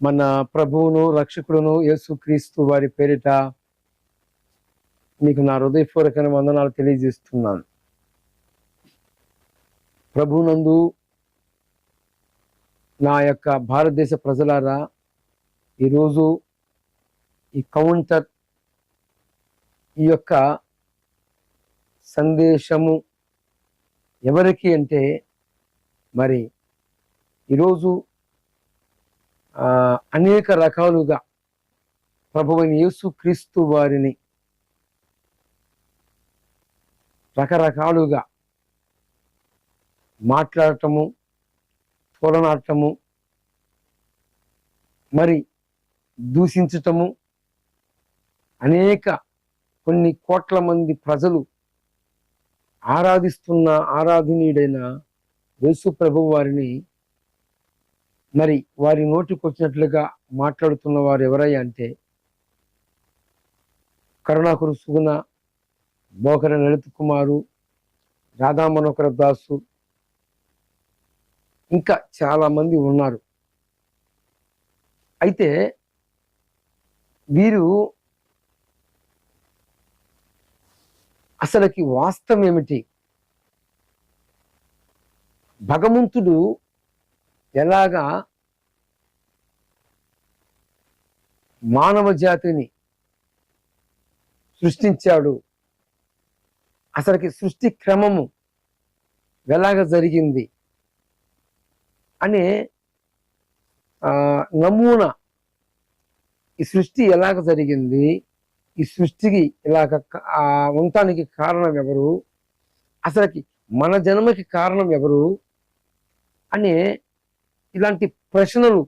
మన ప్రభువును రక్షకుడును యేసుక్రీస్తు వారి పేరిట మీకు నా హృదయపూర్వకమైన వందనాలు తెలియజేస్తున్నాను. ప్రభునందు నా యొక్క భారతదేశ ప్రజలారా ఈరోజు ఈ కౌంటర్ ఈ యొక్క సందేశము ఎవరికి అంటే మరి ఈరోజు అనేక రకాలుగా ప్రభువైన యేసు క్రీస్తు వారిని రకరకాలుగా మాట్లాడటము తోలనాడటము మరి దూషించటము అనేక కొన్ని కోట్ల మంది ప్రజలు ఆరాధిస్తున్న ఆరాధనీయుడైన యేసు ప్రభు వారిని మరి వారి నోటికొచ్చినట్లుగా మాట్లాడుతున్న వారు ఎవరయ్యా అంటే కరుణాకురు సుగుణ మోకర లలిత్ కుమారు రాధా మనోహర దాసు ఇంకా చాలామంది ఉన్నారు. అయితే వీరు అసలుకి వాస్తవం ఏమిటి భగవంతుడు ఎలాగా మానవ జాతిని సృష్టించాడు? అసలుకి సృష్టి క్రమము ఎలాగ జరిగింది? అనే ఆ, నమూనా ఈ సృష్టి ఎలాగ జరిగింది? ఈ సృష్టికి ఇలాగ ఆ, ఉండటానికి కారణం ఎవరు? అసలుకి మన జన్మకి కారణం ఎవరు? అనే ఇలాంటి ప్రశ్నలు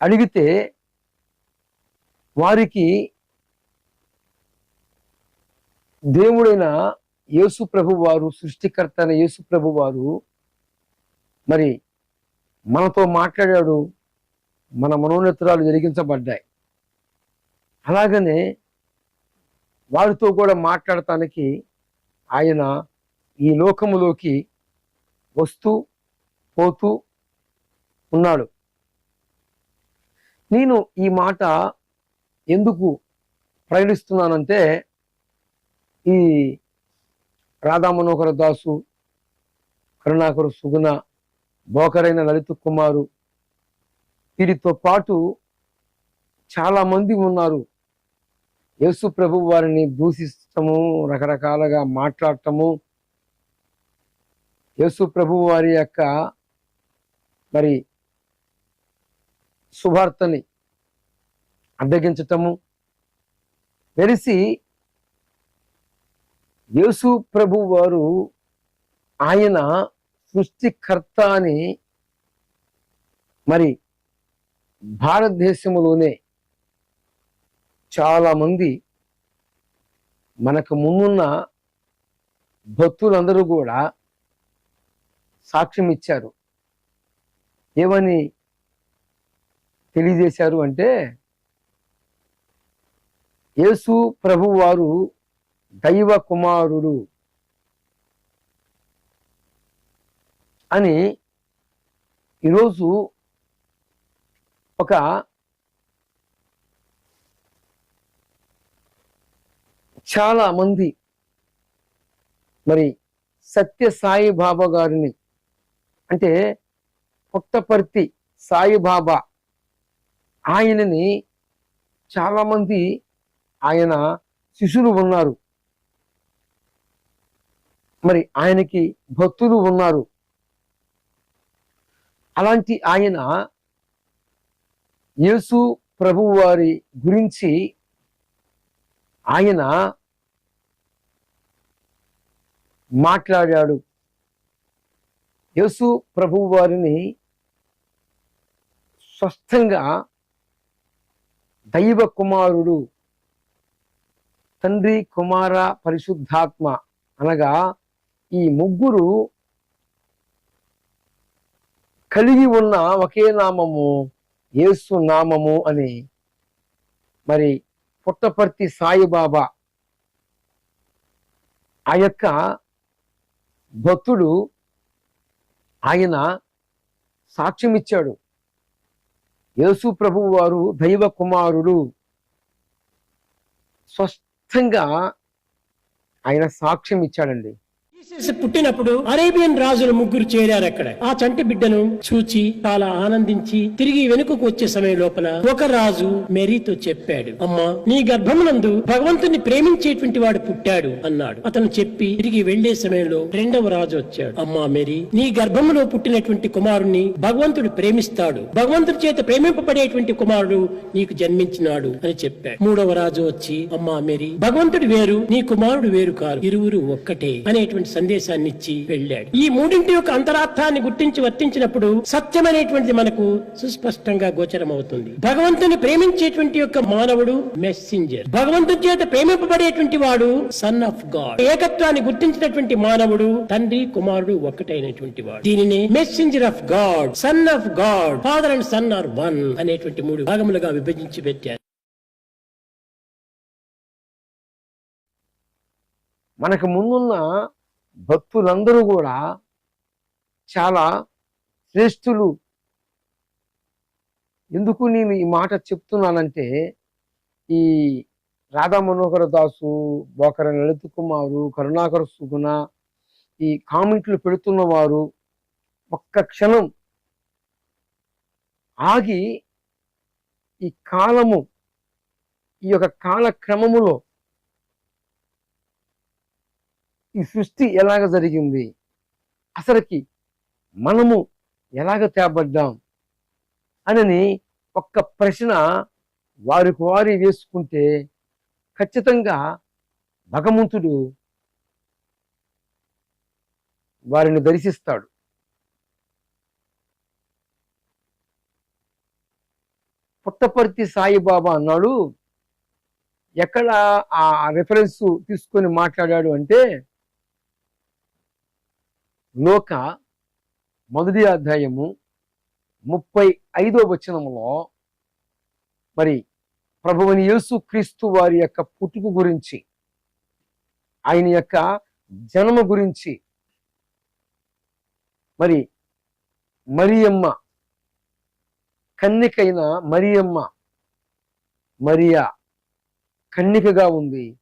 అడిగితే వారికి దేవుడైన యేసు ప్రభు వారు సృష్టికర్త అయిన యేసు ప్రభు వారు మరి మనతో మాట్లాడాడు. మన మనోనేత్రాలు జరిగించబడ్డాయి అలాగనే వారితో కూడా మాట్లాడటానికి ఆయన ఈ లోకములోకి వస్తూ పోతూ ఉన్నాడు. నేను ఈ మాట ఎందుకు ప్రయాణిస్తున్నానంటే ఈ రాధా మనోహర దాసు కరుణాకరు సుగుణ బోకరైన లలిత కుమారు వీరితో పాటు చాలా మంది ఉన్నారు. యేసు ప్రభు వారిని దూషిస్తము రకరకాలుగా మాట్లాడటము యేసు ప్రభు వారి యొక్క మరి శుభార్తని అడ్డగించటము తెలిసి యేసు ప్రభు వారు ఆయన సృష్టికర్త అని మరి భారతదేశంలోనే చాలా మంది మనకు ముందున్న భక్తులందరూ కూడా సాక్ష్యం ఇచ్చారు. ఏమని తెలియజేశారు అంటే యేసు ప్రభు వారు దైవ కుమారుడు అని ఈరోజు ఒక చాలా మంది మరి సత్య సాయి బాబా గారిని అంటే పుట్టపర్తి సాయిబాబా ఆయనని చాలామంది ఆయన శిష్యులు ఉన్నారు. మరి ఆయనకి భక్తులు ఉన్నారు. అలాంటి ఆయన యేసు ప్రభు వారి గురించి ఆయన మాట్లాడాడు. యేసు ప్రభు వారిని స్పష్టంగా దైవ కుమారుడు తండ్రి కుమార పరిశుద్ధాత్మ అనగా ఈ ముగ్గురు కలిగి ఉన్న ఒకే నామము యేసు నామము అని మరి పుట్టపర్తి సాయిబాబా ఆ యొక్క భక్తుడు ఆయన సాక్ష్యం ఇచ్చాడు యేసు ప్రభువు వారు దైవ కుమారుడు. స్పష్టంగా ఆయన సాక్ష్యం ఇచ్చాడండి పుట్టినప్పుడు అరేబియన్ రాజులు ముగ్గురు చేరారు అక్కడ. ఆ చంటి బిడ్డను చూచి చాలా ఆనందించి తిరిగి వెనుకకు వచ్చే సమయం లోపల ఒక రాజు మెరీతో చెప్పాడు అమ్మా నీ గర్భమునందు భగవంతుని ప్రేమించేటువంటి వాడు పుట్టాడు అన్నాడు. అతను చెప్పి తిరిగి వెళ్ళే సమయంలో రెండవ రాజు వచ్చాడు అమ్మా మెరీ నీ గర్భములో పుట్టినటువంటి కుమారుణ్ణి భగవంతుడు ప్రేమిస్తాడు. భగవంతుడి చేత ప్రేమింపబడేటువంటి కుమారుడు నీకు జన్మించినాడు అని చెప్పాడు. మూడవ రాజు వచ్చి అమ్మా మేరీ భగవంతుడు వేరు నీ కుమారుడు వేరు కారు ఇరువురు ఒక్కటే అనేటువంటి సందేశాన్ని ఇచ్చి వెళ్ళాడు. ఈ మూడింటి యొక్క అంతరార్థాన్ని గుర్తించి వర్తించినప్పుడు సత్యం అనేటువంటిది మనకు సుస్పష్టంగా గోచరం అవుతుంది భగవంతుని ప్రేమించేటువంటి యొక్క మానవుడు మెస్సింజర్ భగవంతుని చేత ప్రేమింపబడేటువంటి వాడు సన్ ఆఫ్ గాడ్ ఏకత్వాన్ని గుర్తించినటువంటి మానవుడు తండ్రి కుమారుడు ఒక్కటైనటువంటి వాడు. దీనిని messenger of God son of God father and son are one అనేటువంటి మూడు భాగములుగా విభజించి పెట్టారు. మనకు ముందున్న భక్తులందరూ కూడా చాలా శ్రేష్ఠులు. ఎందుకు నేను ఈ మాట చెప్తున్నానంటే ఈ రాధా మనోహర దాసు బోకర లలిత్ కుమారు కరుణాకర సుగుణ ఈ కామెంట్లు పెడుతున్న వారు ఒక్క క్షణం ఆగి ఈ కాలము ఈ యొక్క కాలక్రమములో ఈ సృష్టి ఎలాగ జరిగింది? అసలుకి మనము ఎలాగ తేబడ్డాం? అని ఒక్క ప్రశ్న వారికి వారి వేసుకుంటే ఖచ్చితంగా భగవంతుడు వారిని దర్శిస్తాడు. పుట్టపర్తి సాయిబాబా అన్నాడు ఎక్కడ ఆ రెఫరెన్స్ తీసుకొని మాట్లాడాడు అంటే లోక మొదటి అధ్యాయము ముప్పై ఐదో వచనములో మరి ప్రభువుని యేసు క్రీస్తు వారి యొక్క పుట్టుకు గురించి ఆయన యొక్క జన్మ గురించి మరి మరియమ్మ కన్నికైన మరియమ్మ మరియా కన్నికగా ఉంది.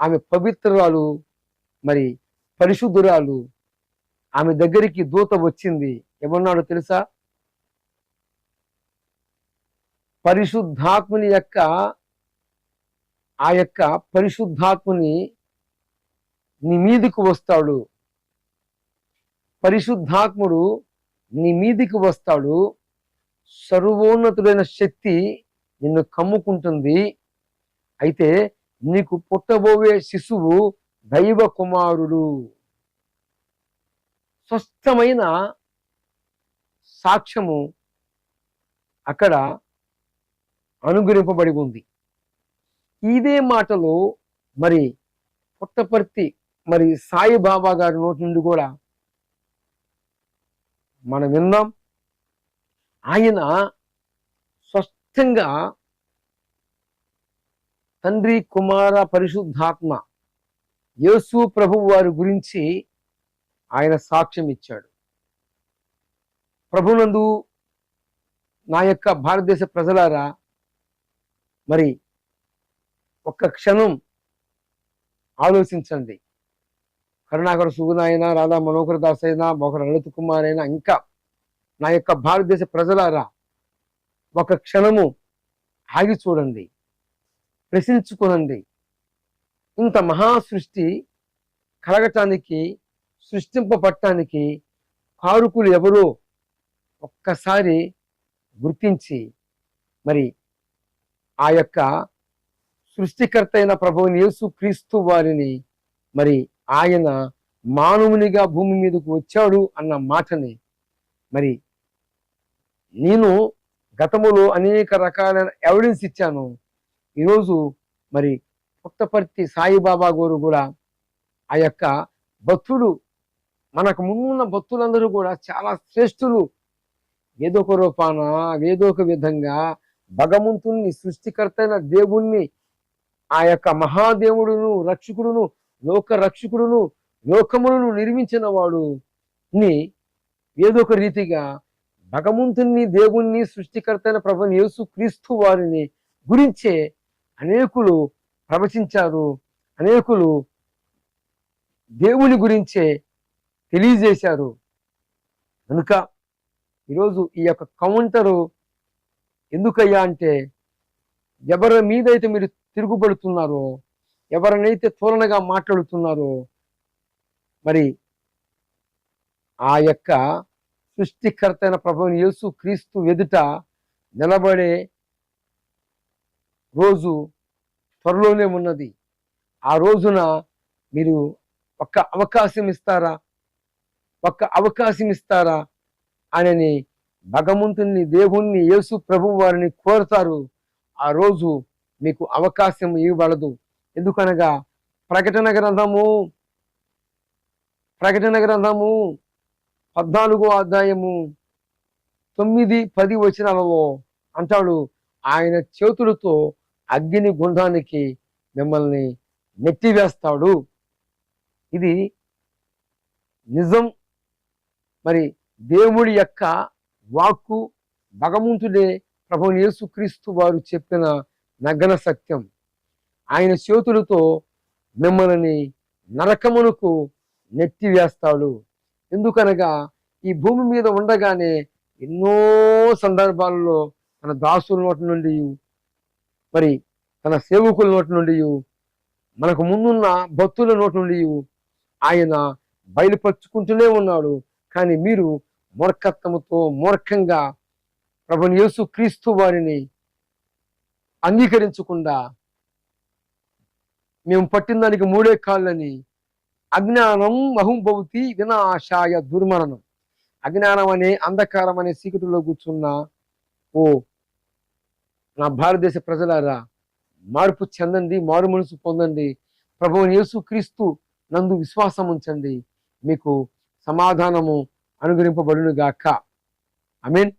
ఆమె పవిత్రురాలు మరి పరిశుద్ధురాలు ఆమె దగ్గరికి దూత వచ్చింది. ఏమన్నాడు తెలుసా? పరిశుద్ధాత్ముని యొక్క ఆ యొక్క పరిశుద్ధాత్ముని నీ మీదికి వస్తాడు. పరిశుద్ధాత్ముడు నీ మీదికి వస్తాడు. సర్వోన్నతుడైన శక్తి నిన్ను కమ్ముకుంటుంది. అయితే నీకు పుట్టబోయే శిశువు దైవ కుమారుడు. స్వస్థమైన సాక్ష్యము అక్కడ అనుగ్రహింపబడి ఉంది. ఇదే మాటలు మరి పుట్టపర్తి మరి సాయిబాబా గారి నోటి నుండి కూడా మనం విందాం ఆయన స్పష్టంగా తండ్రి కుమార పరిశుద్ధాత్మ యేసు ప్రభు వారి గురించి ఆయన సాక్ష్యం ఇచ్చాడు. ప్రభునందు నా యొక్క భారతదేశ ప్రజలారా మరి ఒక్క క్షణం ఆలోచించండి. కరుణాకర సుగుణాయన రాధా మనోహర దాస్ అయినా బొకర లలిత కుమార్ అయినా ఇంకా నా యొక్క భారతదేశ ప్రజలారా ఒక క్షణము ఆగి చూడండి. ప్రశ్నించుకోనండి. ఇంత మహా సృష్టి కలగటానికి సృష్టింపబట్టానికి కారుకులు ఎవరో ఒక్కసారి గుర్తించి మరి ఆ యొక్క సృష్టికర్త అయిన ప్రభువుని యేసు క్రీస్తు వారిని మరి ఆయన మానవునిగా భూమి మీదకు వచ్చాడు అన్న మాటని మరి నేను గతములో అనేక రకాలైన ఎవిడెన్స్ ఇచ్చాను. ఈరోజు మరి పుట్టపర్తి సాయిబాబా గారు కూడా ఆ యొక్క భక్తుడు మనకు ముందున్న భక్తులందరూ కూడా చాలా శ్రేష్ఠులు. ఏదో ఒక రూపాన ఏదో ఒక విధంగా భగవంతుణ్ణి సృష్టికర్తైన దేవుణ్ణి ఆ యొక్క మహాదేవుడును రక్షకుడును లోక రక్షకుడును లోకములను నిర్మించిన వాడు ని ఏదో ఒక రీతిగా భగవంతుని దేవుణ్ణి సృష్టికర్తైన ప్రభు యేసు క్రీస్తు వారిని గురించే అనేకులు ప్రవచించారు. అనేకులు దేవుని గురించే తెలియజేశారు. కనుక ఈరోజు ఈ యొక్క కౌంటరు ఎందుకయ్యా అంటే ఎవరి మీదైతే మీరు తిరుగుబడుతున్నారో ఎవరినైతే తోలనగా మాట్లాడుతున్నారో మరి ఆ యొక్క సృష్టికర్త అయిన యేసు క్రీస్తు ఎదుట నిలబడే రోజు త్వరలోనే ఉన్నది. ఆ రోజున మీరు ఒక్క అవకాశం ఇస్తారా? ఒక్క అవకాశం ఇస్తారా అని భగవంతుని దేవుణ్ణి యేసు ప్రభు వారిని కోరుతారు. ఆ రోజు మీకు అవకాశం ఇవ్వబడదు. ఎందుకనగా ప్రకటన గ్రంథము ప్రకటన గ్రంథము పద్నాలుగో అధ్యాయము తొమ్మిది పది వచనాలలో అంటాడు. ఆయన చేతులతో అగ్ని గుండానికి మిమ్మల్ని నెట్టివేస్తాడు. ఇది నిజం మరి దేవుడి యొక్క వాక్కు భగవంతుడే ప్రభు యేసుక్రీస్తు వారు చెప్పిన నగ్న సత్యం. ఆయన చేతులతో మిమ్మల్ని నరకమునకు నెట్టివేస్తాడు. ఎందుకనగా ఈ భూమి మీద ఉండగానే ఎన్నో సందర్భాలలో తన దాసుల నోటి నుండి మరి తన సేవకుల నోటి నుండి మనకు ముందున్న భక్తుల నోటి నుండి ఆయన బయలుపరుచుకుంటూనే ఉన్నాడు. కానీ మీరు మూర్ఖత్వముతో మూర్ఖంగా ప్రభుని యేసు క్రీస్తు వారిని అంగీకరించకుండా మేము పట్టిన దానికి మూడే కాళ్ళని అజ్ఞానం అహంభవతి వినాశాయ దుర్మరణం. అజ్ఞానం అనే అంధకారం అనే సీకటిలో కూర్చున్న ఓ నా భారతదేశ ప్రజలారా మార్పు చెందండి మారు మనసు పొందండి ప్రభువుని యేసు క్రీస్తు నందు విశ్వాసం ఉంచండి. మీకు సమాధానము అనుగ్రహింపబడునుగాక. I mean